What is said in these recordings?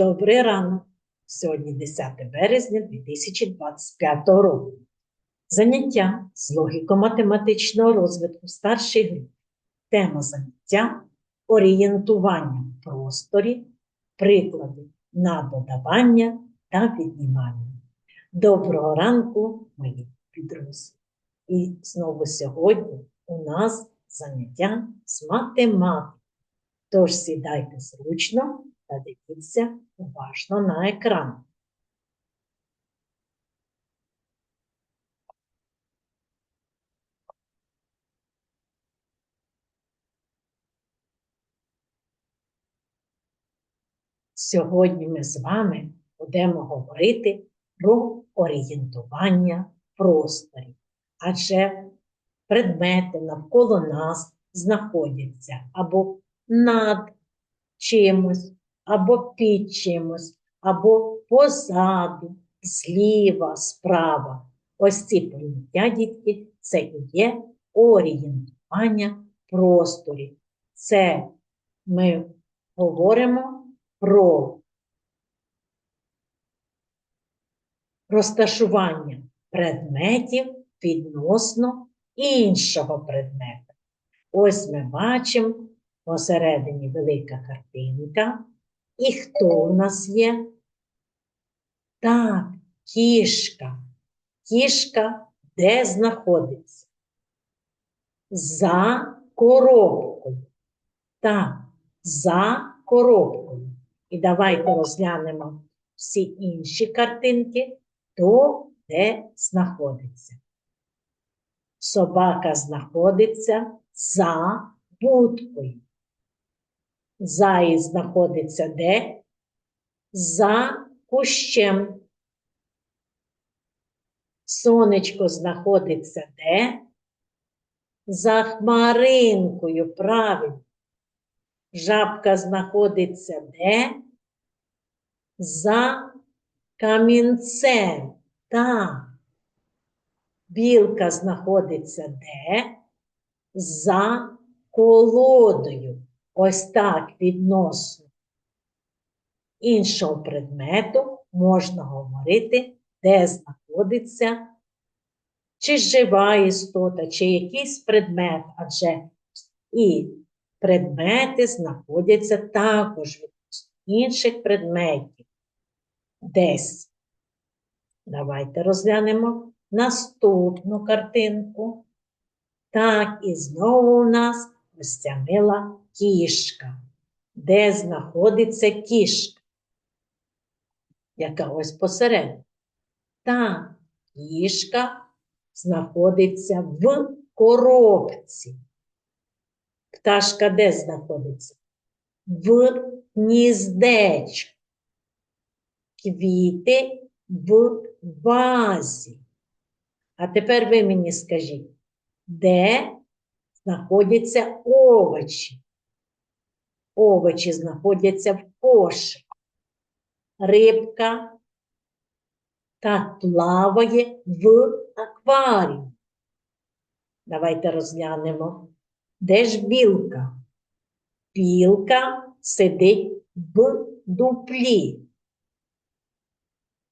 Добрий ранок! Сьогодні 10 березня 2025 року. Заняття з логіко-математичного розвитку старшої групи. Тема заняття орієнтування в просторі, приклади на додавання та віднімання. Доброго ранку, мої підрозділи! І знову сьогодні у нас заняття з математики. Тож сідайте зручно та дивіться уважно на екран. Сьогодні ми з вами будемо говорити про орієнтування в просторі, адже предмети навколо нас знаходяться або над чимось, або під чимось, або позаду, зліва, справа. Ось ці поняття, дітки, це і є орієнтування в просторі. Це ми говоримо про розташування предметів відносно іншого предмета. Ось ми бачимо посередині велика картинка. І хто у нас є? Так, кішка. Кішка де знаходиться? За коробкою. Так, за коробкою. І давайте розглянемо всі інші картинки, хто де знаходиться. Собака знаходиться за будкою. Заєць знаходиться де? За кущем. Сонечко знаходиться де? За хмаринкою, правильно. Жабка знаходиться де? За камінцем. Так. Білка знаходиться де? За колодою. Ось так відносно іншого предмету можна говорити, де знаходиться чи жива істота, чи якийсь предмет, адже і предмети знаходяться також від інших предметів. Десь. Давайте розглянемо наступну картинку. Так, і знову у нас ось мила кішка. Де знаходиться кішка? Яка ось посередині. Так, кішка знаходиться в коробці. Пташка де знаходиться? В гніздечку. Квіти в вазі. А тепер ви мені скажіть, де знаходяться овочі? Овочі знаходяться в коші. Рибка та плаває в акваріумі. Давайте розглянемо. Де ж білка? Білка сидить в дуплі.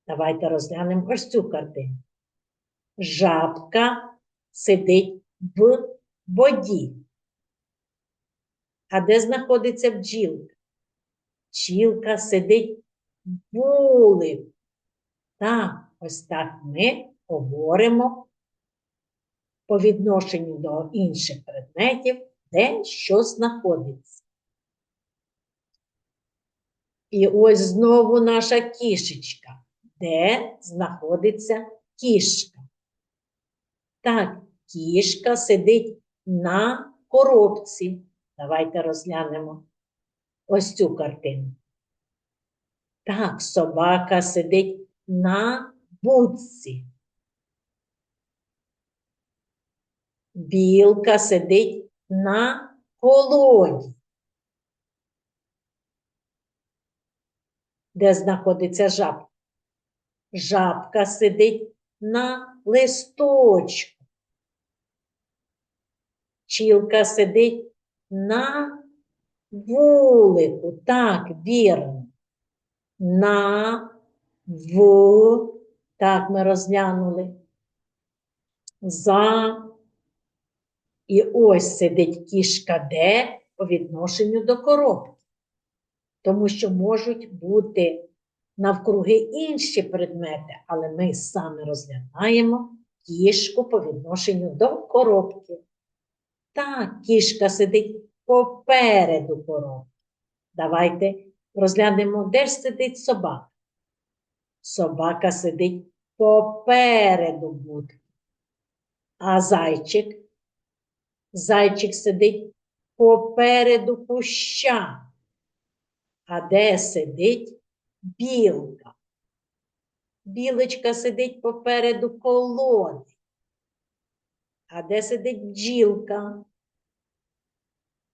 Давайте розглянемо ось цю картину. Жабка сидить в воді. А де знаходиться бджілка? Бджілка сидить в вулику. Так, ось так ми говоримо по відношенню до інших предметів, де що знаходиться. І ось знову наша кішечка. Де знаходиться кішка? Так, кішка сидить на коробці. Давайте розглянемо ось цю картину. Так, собака сидить на будці. Білка сидить на колоді. Де знаходиться жабка? Жабка сидить на листочку. Чілка сидить на вулику. Так, вірно. на, в. Так, ми розглянули. За. І ось сидить кішка де по відношенню до коробки. Тому що можуть бути навкруги інші предмети, але ми саме розглядаємо кішку по відношенню до коробки. Так, кішка сидить попереду коробки. Давайте розглянемо, де ж сидить собака. Собака сидить попереду будки. А зайчик? Зайчик сидить попереду куща. А де сидить білка? Білочка сидить попереду колоди. А де сидить бджілка?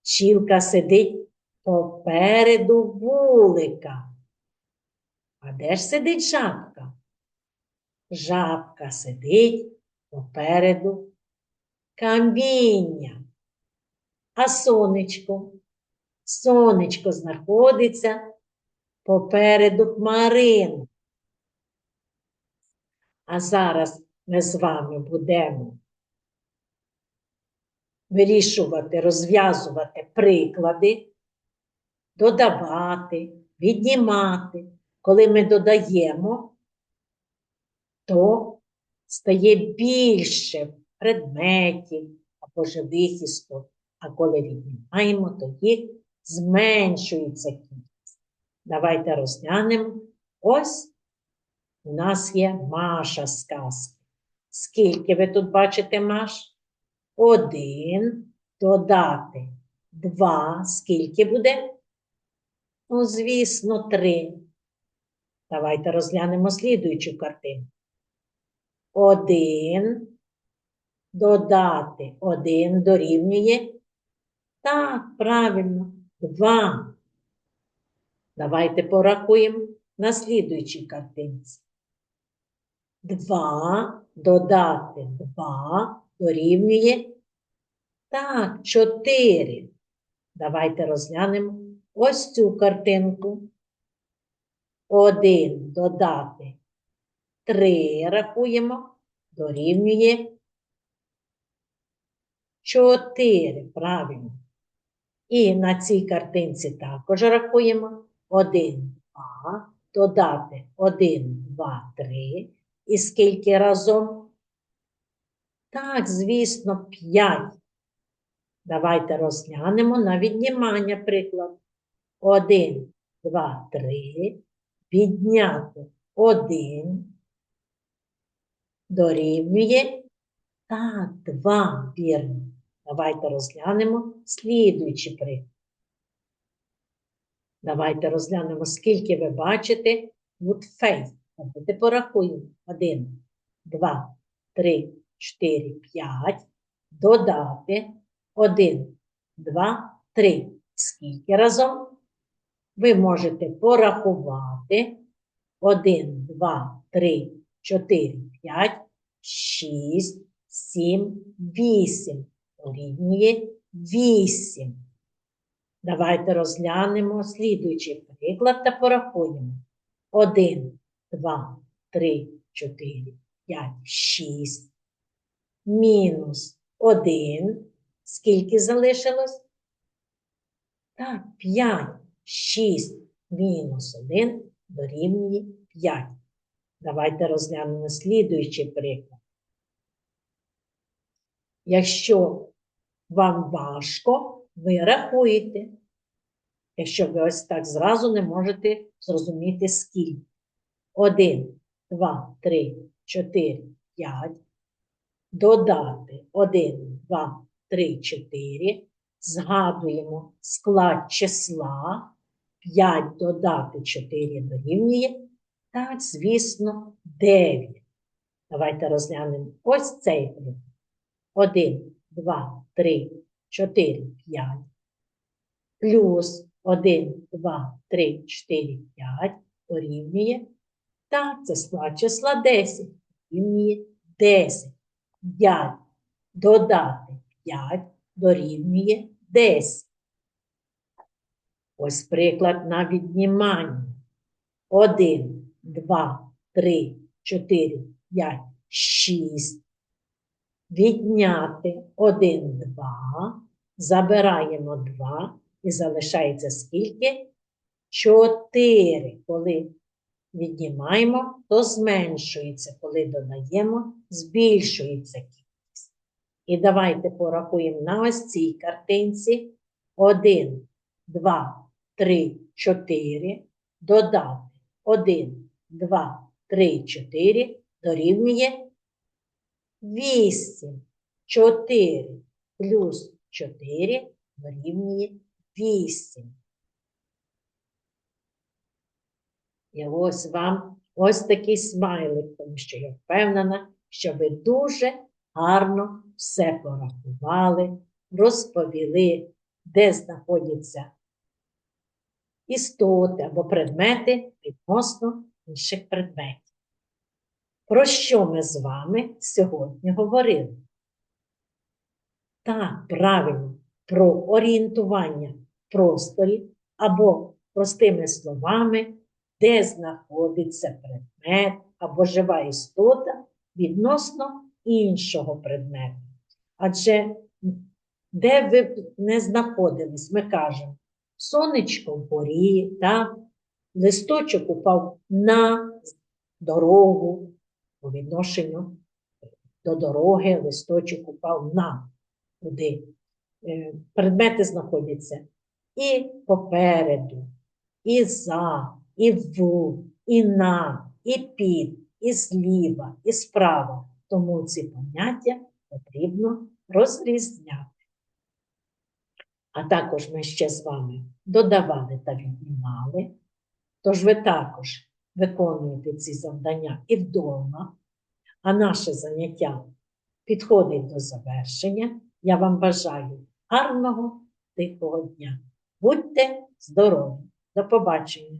Бджілка сидить попереду вулика. А де ж сидить жабка? Жабка сидить попереду каміння. А сонечко? Сонечко знаходиться попереду хмарин. А зараз ми з вами будемо вирішувати, розв'язувати приклади, додавати, віднімати. Коли ми додаємо, то стає більше предметів або живих істот. А коли віднімаємо, то їх зменшується кількість. Давайте розглянемо. Ось у нас є Маша з казки. Скільки ви тут бачите Маш? Один додати два. Скільки буде? Ну, звісно, три. Давайте розглянемо слідуючу картину. Один додати один дорівнює. Так, правильно, два. Давайте порахуємо на слідуючій картинці. Два додати два дорівнює. Так, чотири. Давайте розглянемо ось цю картинку. Один додати три рахуємо, дорівнює чотири. Правильно. І на цій картинці також рахуємо 1, 2, додати 1, 2, 3. І скільки разом? Так, звісно, 5. Давайте розглянемо на віднімання приклад. 1, 2, 3. Відняти 1 дорівнює. Так, 2, вірно. Давайте розглянемо слідуючий приклад. Давайте розглянемо, скільки ви бачите would. Давайте порахуємо. 1, 2, 3, 4, 5. Додати 1, 2, 3. Скільки разом? Ви можете порахувати 1, 2, 3, 4, 5, 6, 7, 8 дорівнює 8. Давайте розглянемо слідуючий приклад та порахуємо. 1, 2, 3, 4, 5, 6. Мінус 1. Скільки залишилось? Так, 5. 6 мінус 1 дорівнює 5. Давайте розглянемо слідуючий приклад. Якщо вам важко, ви рахуєте. Якщо ви ось так зразу не можете зрозуміти скільки. 1, 2, 3, 4, 5. Додати 1, 2, 3, 4. Згадуємо склад числа. 5 додати 4 дорівнює. Так, звісно, 9. Давайте розглянемо ось цей приклад. 1, 2, 3, 4, 5. Плюс 1, 2, 3, 4, 5 дорівнює. Так, це склад числа 10. Дорівнює 10. 5 додати 5 дорівнює 10. Ось приклад на віднімання. 1, 2, 3, 4, 5, 6. Відняти 1, 2. Забираємо 2 і залишається скільки? 4. Коли віднімаємо, то зменшується. Коли додаємо, збільшується кількість. І давайте порахуємо на ось цій картинці. 1, 2, 3, 4. Додати 1, 2, 3, 4 дорівнює 8. 4 плюс 4 дорівнює 8. І ось вам ось такий смайлик, тому що я впевнена, що ви дуже гарно все порахували, розповіли, де знаходяться істоти або предмети відносно інших предметів. Про що ми з вами сьогодні говорили? Так, правильно, про орієнтування в просторі або простими словами, де знаходиться предмет або жива істота відносно іншого предмету. Адже де ви не знаходились, ми кажемо, сонечко вгорі, так? листочок упав на дорогу по відношенню до дороги, листочок упав на куди. Е, Предмети знаходяться і попереду, і за, і в, і на, і під, і зліва, і справа. Тому ці поняття потрібно розрізняти. А також ми ще з вами додавали та віднімали. Тож ви також виконуєте ці завдання і вдома, а наше заняття підходить до завершення. Я вам бажаю гарного тихого дня. Будьте здорові! До побачення!